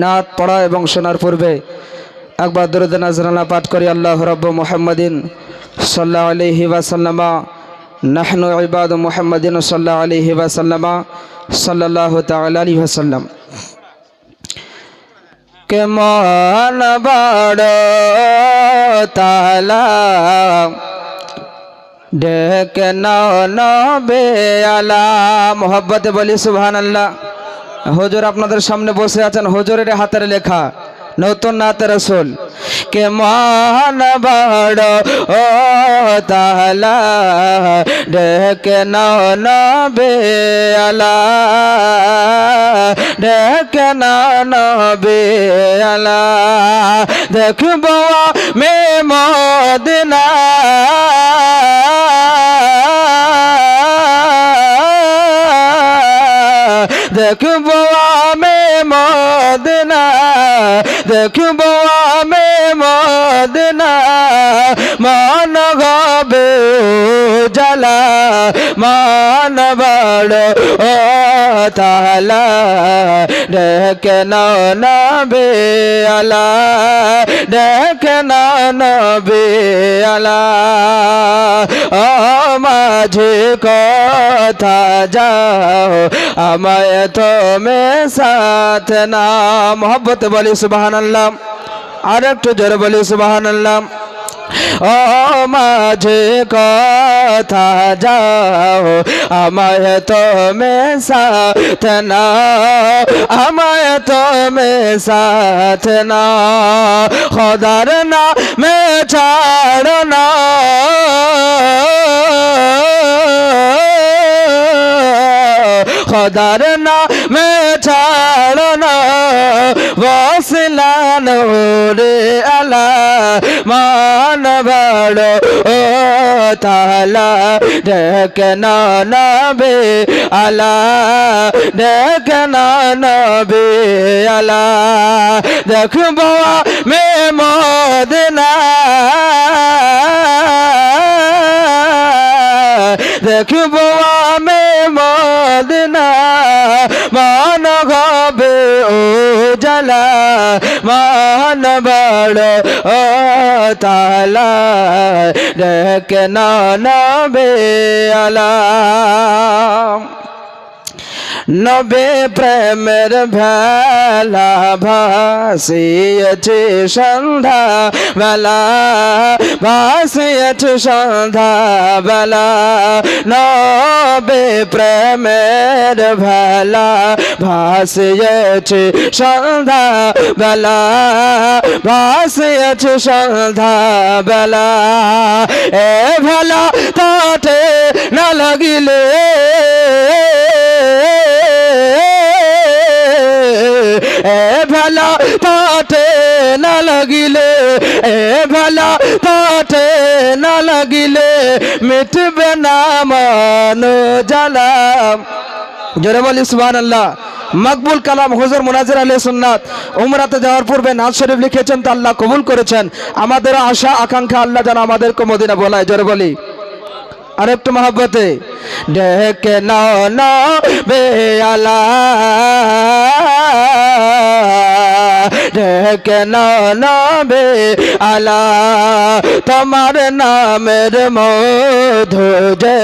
নাত পড়া এবং শোনার পূর্বে একবার দরুদ নাজরানা পাঠ করি, আল্লাহ রব্ব মুহাম্মদিন সাল্লাহ আলহি ওয়াসাল্লামা, নাহনু ইবাদ মুহাম্মদিন সাল্লাহ আলহি ওয়াসাল্লামা সাল্লাহ তাল আলী ওয়াসাল্লাম। কে মান বড় ডেকে নবে আলা। মোহব্বতে বলি সুবহান আল্লাহ হুজুর আপনাদের সামনে বসে আছেন। হুজুরের হাতের লেখা। নতুন নাতে রসুল। কে মান বড়, ও তালা ডেকে নাও নবে আলা। ডেকে নাও নবে আলা। দেখব দেখব আমি মদিনা দেখব আমি মদিনা মান গবে জালা মান বড় ও তালা ডেকে নবে আলা, ডেকে নবে আলা। ও মাঝে কথা যাও, আমায় তুমি সাথ না মোহব্বত বলি সুবাহান আল্লাহ আর একটু জোরে বলি সুবাহান আল্লাহ ও মাঝে কথা যাও আমায় তুমি সাথ না আমায় তুমি সাথ না খদার না মে ছাড় না খদার না মে ছাড় না। বসলান রে আলা মান বড়। ও তালা ডেক না নবে আলা ডেক না নবে আলা দেখব মে মদিনা। দেখব আমি মদিনা। মান হবে ও জালা মান বড় ও তালা দেখ না নবে আলা নবে প্রেমের ভেলা ভাসিয়েছে সন্ধ্যা বেলা, ভাসিয়েছে সন্ধ্যা বেলা। নবে প্রেমের ভেলা ভাসিয়েছে সন্ধ্যা বেলা, ভাসিয়েছে সন্ধ্যা বেলা। এ ভেলা তাতে না লাগিলে না লাগিলে, এ না লাগিলে মিটবে না জালাম। আল্লাহ মকবুল কালাম হুজুর মুনাজির আলী সুন্নাত, উমরাতে যাওয়ার পূর্বে নাজ শরীফ লিখেছেন, তা আল্লাহ কবুল করেছেন। আমাদের আশা, আকাঙ্ক্ষা, আল্লাহ যেন আমাদেরকে মদিনা বলায়। জোরে বলি। আর একটু মহাব্বতে। ডেকে নাও নাও, বেয়ালা। তোমার নামের মধু যে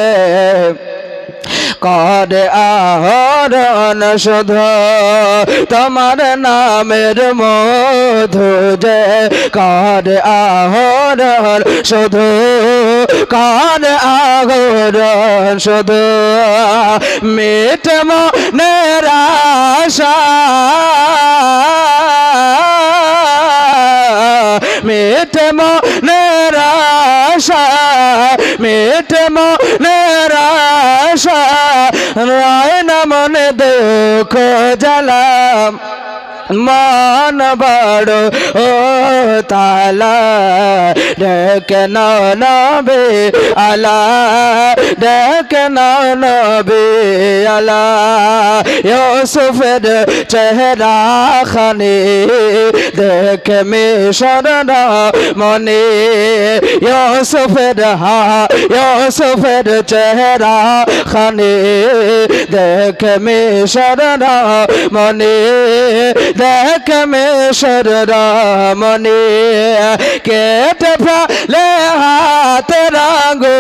করে আহরণ শুধু, তোমার নামের মধু যে করে আহরণ শুধু। করে আহরণ শুধু মিট মনের আশা। মিট মনের আশা, মিট মনের রায় মনে দুঃখ জ্বালাম মান বড় ও তালা ডেক নবে আলা, ডেক নবে আলা। ইউসুফের চেহারা খানে দেখে মিশররা মনে। ইউসুফের হা, ইউসুফের চেহারা খানে দেখে মিশররা মনে। দেখে মিশররা মনে। কেটে ফেলে হাতে রাঙ্গো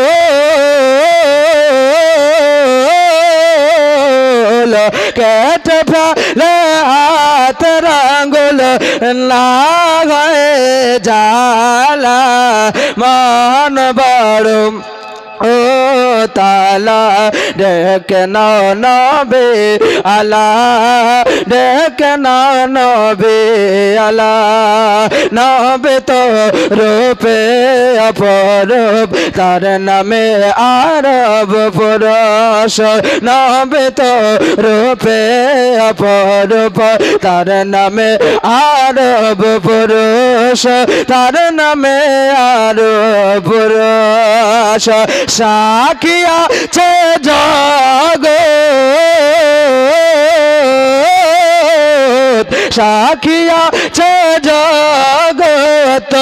কেটে ফেলে হাতে রাঙ্গুল লাগায় জালা মান বড়। ও তালা ডেকে নবে আলা ডেকে নবে আলা নবে তো রূপে অপরূপ, তার নামে আরব পুরুষ। নবে তো রূপে অপরূপ, তার নামে আরব পুরুষ, তার নামে আরব পুরুষ। সাকিয়া ছে জগ। সাকিয়া ছে জগত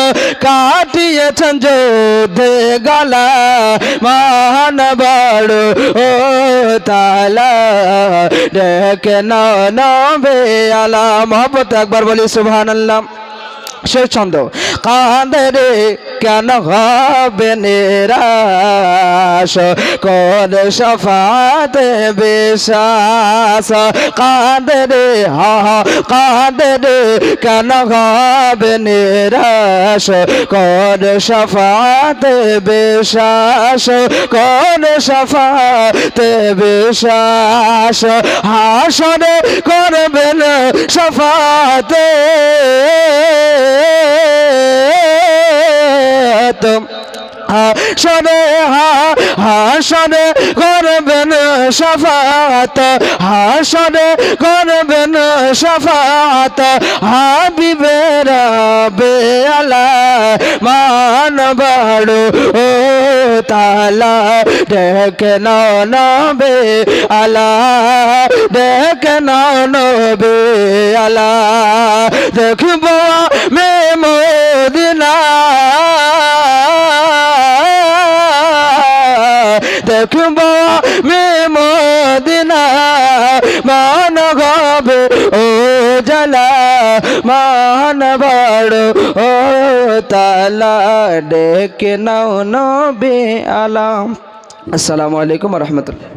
কাটিয়েছেন যুদ্ধে গলা মান বড় ও তালা। ডেকে নবে আলা। মোহাম্মত একবার বলি সুবহান আল্লাহ শেষ ছন্দ। কাঁদে রে, কেন হবে সফাতে বিশ্বাস? কাঁদে রে, হা রে, কেন হবে নিরাশ? কর সফাতে বিশ্বাস? কর সফাতে বিশ্বাস? হাসরে করবে সফাতে তুম হাসরে হা হাসরে করবেন সফাত হাসরে করবেন সফাত। হাবিবের বেলা মান বড়, ও তালা ডেকে নবে আলা ডেকে নবে আলা দেখব মে মোদিনা। দেখব মে মদিনা। মান গবে ও জলা, মান বড় ও তালা। ডেকে নাও নবে আলাম। আসসালামু আলাইকুম রহমতুল্লাহ।